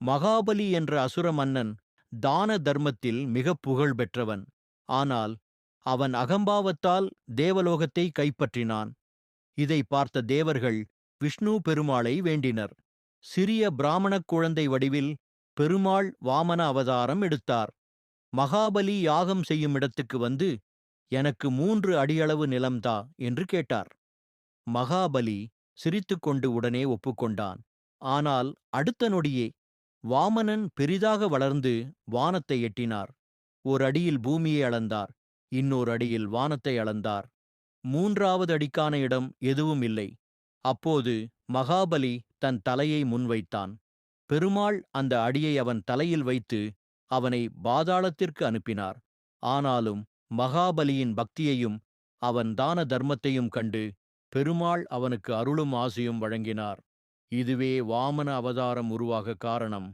மகாபலி என்ற அசுர மன்னன் தான தர்மத்தில் மிகப் புகழ் பெற்றவன். ஆனால் அவன் அகம்பாவத்தால் தேவலோகத்தை கைப்பற்றினான். இதை பார்த்த தேவர்கள் விஷ்ணு பெருமாளை வேண்டினர். சிறிய பிராமணக் குழந்தை வடிவில் பெருமாள் வாமன அவதாரம் எடுத்தார். மகாபலி யாகம் செய்யும் இடத்துக்கு வந்து எனக்கு மூன்று அடியளவு நிலம்தா என்று கேட்டார். மகாபலி சிரித்துக்கொண்டு உடனே ஒப்புக்கொண்டான். ஆனால் அடுத்த நொடியே வாமனன் பெரிதாக வளர்ந்து வானத்தை எட்டினார். ஒரு அடியில் பூமியை அளந்தார். இன்னொரு அடியில் வானத்தை அளந்தார். மூன்றாவது அடிக்கான இடம் எதுவும் இல்லை. அப்போது மகாபலி தன் தலையை முன்வைத்தான். பெருமாள் அந்த அடியை அவன் தலையில் வைத்து அவனை பாதாளத்திற்கு அனுப்பினார். ஆனாலும் மகாபலியின் பக்தியையும் அவன் தான தர்மத்தையும் கண்டு பெருமாள் அவனுக்கு அருளும் ஆசையும் வழங்கினார். இதுவே வாமன அவதாரம் உருவாக காரணம்.